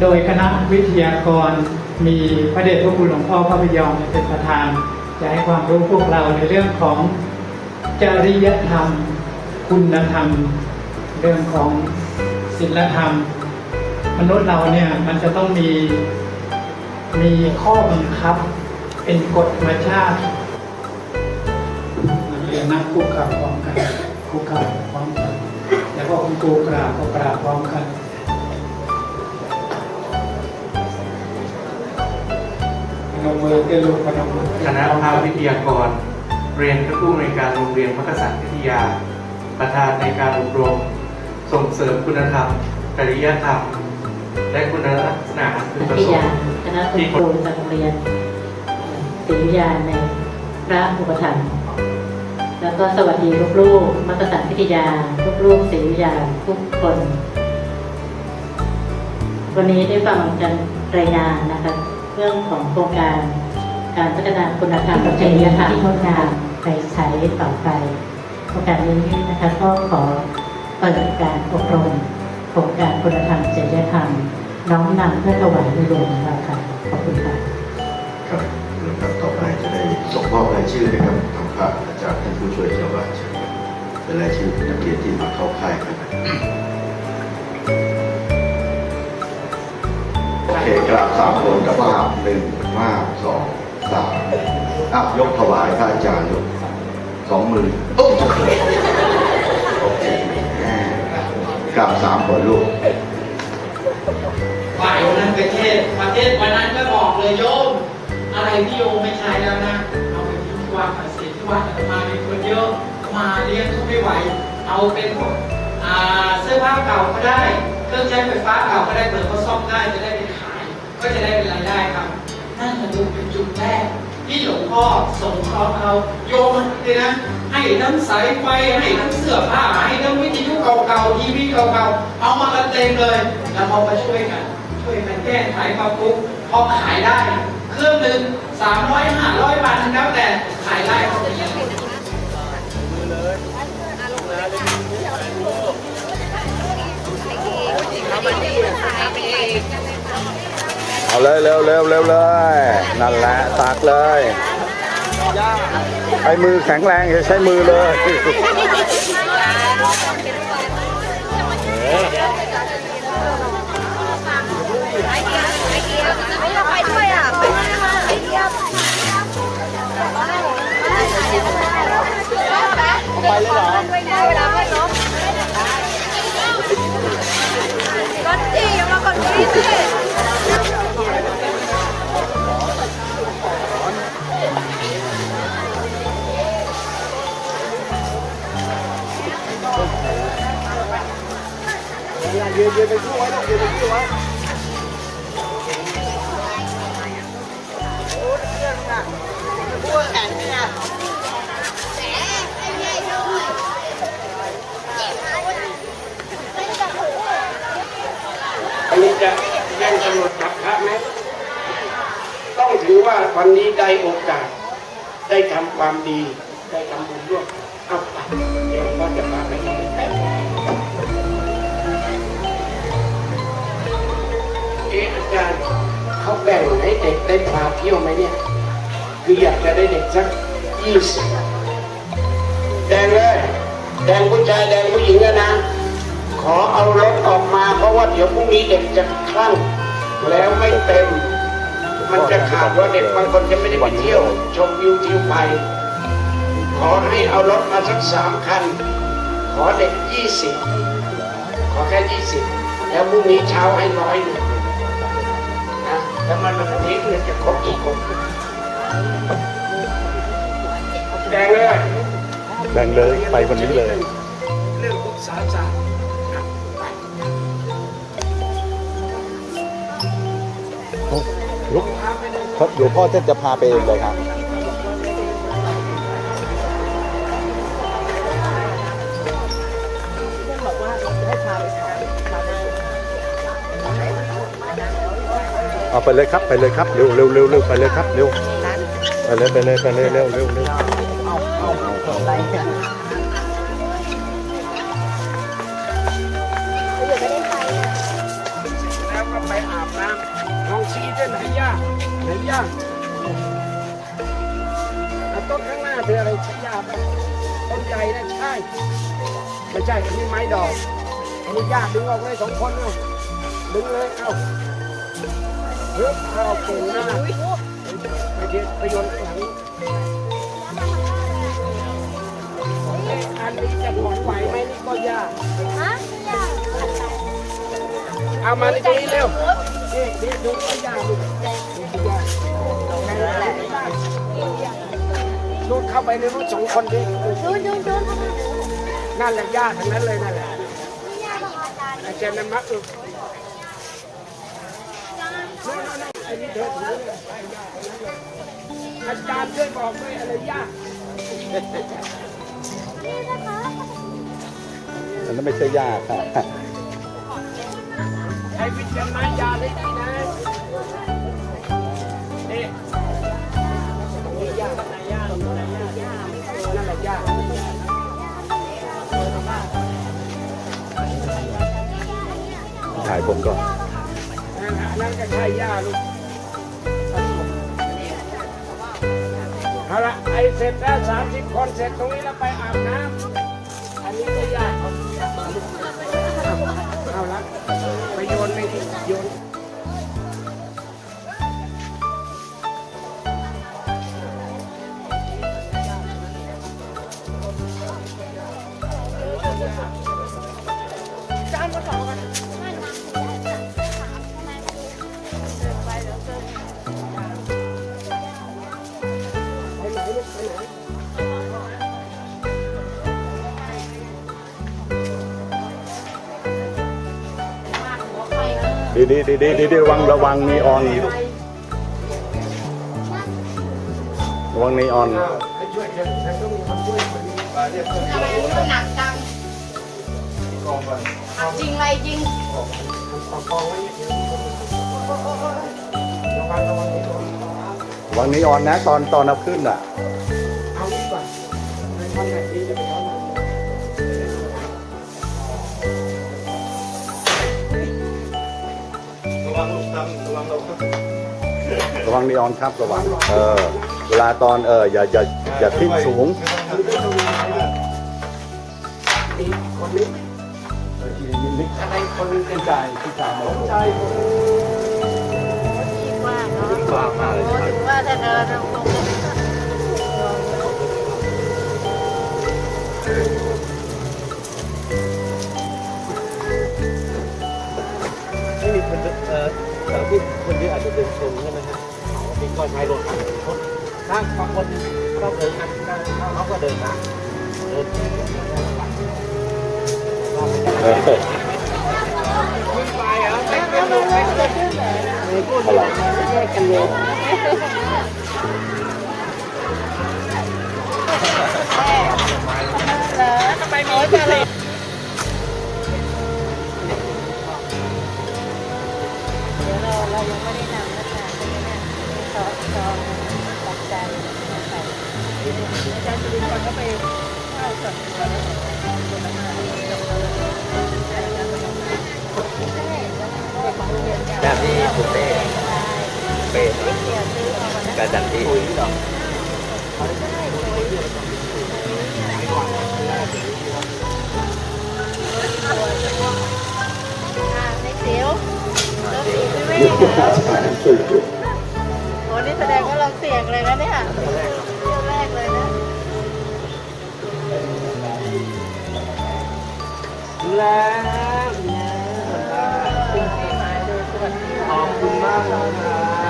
โดยคณะวิทยากรมีพระเดชพระคุณหลวงพ่อพระพยอมเป็นประธานจะให้ความรู้พวกเราในเรื่องของจริยธรรม คุณธรรม เรื่องของศีลธรรม มนุษย์เราเนี่ยมันจะต้องมีมีข้อบังคับ เป็นกฎธรรมชาติเรียนนั่งคุกข่าพร้อมกันคุกข่าพร้อมกัน แล้วก็คุณครูกราบก็กราบพร้อมกัน นมมือเตี้ยลูกพนมมือคณะภาวิทยากร เรียนผู้อำนวยการโรงเรียนมักษัตริย์วิทยา ประธานในการอบรม ส่งเสริมคุณธรรม จริยธรรม และคุณลักษณะอันพึงประสยางค์คณะคุณครูจากโรงเรียนศรีวิทยาในพระอุปถัมภ์แล้วก็สวัสดีลูกๆมักษัตริย์พิทยาลูกๆศรีวิทยาทุกคน วันนี้ได้ฟังกันรายงานนะคะ รื่องของโครงการ การพัฒนาคุณธรรมและจริยธรรมที่งดงามไปใช้ต่อไปโอกาสนี้นะคะก็ขอเปิดการอบรมโครงการคุณธรรมจริยธรรม น้อมนำเพื่อถวายในหลวงเราค่ะขอบคุณค่ะครับลำดับต่อไปจะได้ส่งมอบรายชื่อนะครับทางพระอาจารย์ท่านผู้ช่วยเจ้าวาดเชิญครับเป็นรายชื่อนักเรียนที่มาเข้าค่ายกัน เคกราบสามคนกับภาพหนึ่งภาพสองสามอะยกถวายพระอาจารย์ยกสองมือโอ้โอเคกราบสามคนลูกฝ่ายนั้นประเทศประเทศวันนั้นก็บอกเลยโยม อะไรที่โยมไม่ใช้แล้วนะ เอาไปทิ้งที่วัดมาเสียที่วัดอาตมามีคนเยอะมาเลี้ยงเขาไม่ไหว เอาเป็นพวกเสื้อผ้าเก่าก็ได้ เครื่องใช้ไฟฟ้าเก่าก็ได้เปิดเขาซ่อมได้จะได้ ก็จะได้เป็นรายได้ครับนั่นมันดูเป็นจุดแรกที่หลวงพ่อสงเคราะห์เราโยมเลยนะ ให้ทั้งสายไฟให้ทั้งเสื้อผ้าให้ทั้งวิทยุเก่าๆทีวีเก่าๆเอามากันเต็มเลย แล้วเรามาช่วยกัน ช่วยกันแก้ไขปรับปรุงพอขายได้ เครื่องหนึ่งสามร้อยห้าร้อยบาทแล้วแต่ขายได้ก็จะยังเอ เอาเลยเร็วเร็วเร็วเลยนั่นแหละตักเลยใช้มือแข็งแรงอย่าใช้มือเลย ยเย็นไปช่วยเย็นไปช่วยอันนี้จะแจ้งตำรวจจับพระไหมต้องถือว่าวันนี้ได้โอกาส ได้ทำความดี ได้ทำบุญร่วมเอาไปเดี๋ยวก็จะพาไป เขาแบ่งให้เด็กได้พาเที่ยวไหมเนี่ย คืออยากจะได้เด็กสักยี่สิบแดงเลย แดงผู้ชายแดงผู้หญิงอะนะ ขอเอารถออกมาเพราะว่าเดี๋ยวพรุ่งนี้เด็กจะคลั่งแล้วไม่เต็ม มันจะขาดว่าเด็กบางคนจะไม่ได้ไปเที่ยว ชมวิวทิวไป ขอให้เอารถมาสักสามคัน ขอเด็กยี่สิบขอแค่ยี่สิบแล้วพรุ่งนี้เช้าให้ร้อยหนึ่ง นะแล้วมันวันนี้เนี่ยจะครบกี่คนแดงเลยแบ่งเลยไปวันนี้เลย เรื่องอุตสาหศาสตร์นะไปลุกครับหลวงพ่อท่านจะพาไปเองเลยครับ เอาไปเลยครับไปเลยครับเร็วเร็วเร็วเร็วไปเลยครับเร็วไปเลยไปเลยไปเลยเร็วเร็วเร็วแล้วก็ไปอาบน้ำลองชี้ด้วยไหนย่าไหนย่าเอาต้นข้างหน้าคืออะไรชี้ย่าป่ะต้นใหญ่นะใช่ไม่ใช่อันนี้ไม้ดอกอันนี้ยาดึงออกเลยสองคนเอาดึงเลยเอา เฮ้ยเอาเก่งมากไปเดี๋ยวไปโยนข้างหลังอันนี้จะหวนไหวไหมนี่ก็ยากฮะเอามาดีๆเร็วนี่นี่ดูก็ยากดูดูยากดูเข้าไปในรถสองคนดิดูดูดูนั่นแหละยากทั้งนั้นเลยนั่นแหละอาจารย์นั้นมาอึ กนู่นๆๆไอ้นี่เธอถือเลยอาจารย์ช่วยบอกด้วยอะไรยากอันนั้นไม่ใช่ยากค่ะใช้วิจารณญาณให้ดีนะนี่นี่ยากนะยากนะยากนั่นแหละยากถ่ายผมก่อน นั่นน่ะนั่นก็ใช่ย่าลูกเอาละไอเสร็จแล้วสามสิบคนเสร็จตรงนี้แล้วไปอาบน้ำอันนี้ก็ยากเอาเอาละไปโยนไม่ดีโยน ดีดีดีดีดีดีระวังระวังนีออนระวังนีออนทำไมมันหนักจังจริงไรจริงระคองไว้นิดเดียวระวังระวังนิดเดียวระวังนีออนนะ ตอนตอนเอาขึ้นอะ ระวังนีออนครับระวังเออเวลาตอนเอออย่าอย่าอย่าทิ้งสูงอีกคนนี้อะไรคนนึงเป็นใจที่สามใจว่าเนาะถึงว่าถ้าเดินคง คนที่อาจจะเดินชนใช่ไหมฮะมีก็ใช้รถคนถ้าบางคนก็เดินกันเขาก็เดินมาเดินเออไปเหรอไปกันลูกไปกันอะไรเหรอทำไมมีแต่อะไร เนี่ยแบบที่ผมเต้เป้เดี๋ยวซื้อเอาวันกรจัดที่นเสียวเราสีใช่ไหมโอ้นี่แสดงว่าเราเสี่ยงเลยนะเนี่ยเที่ยวแรกเลยนะแล้ว do.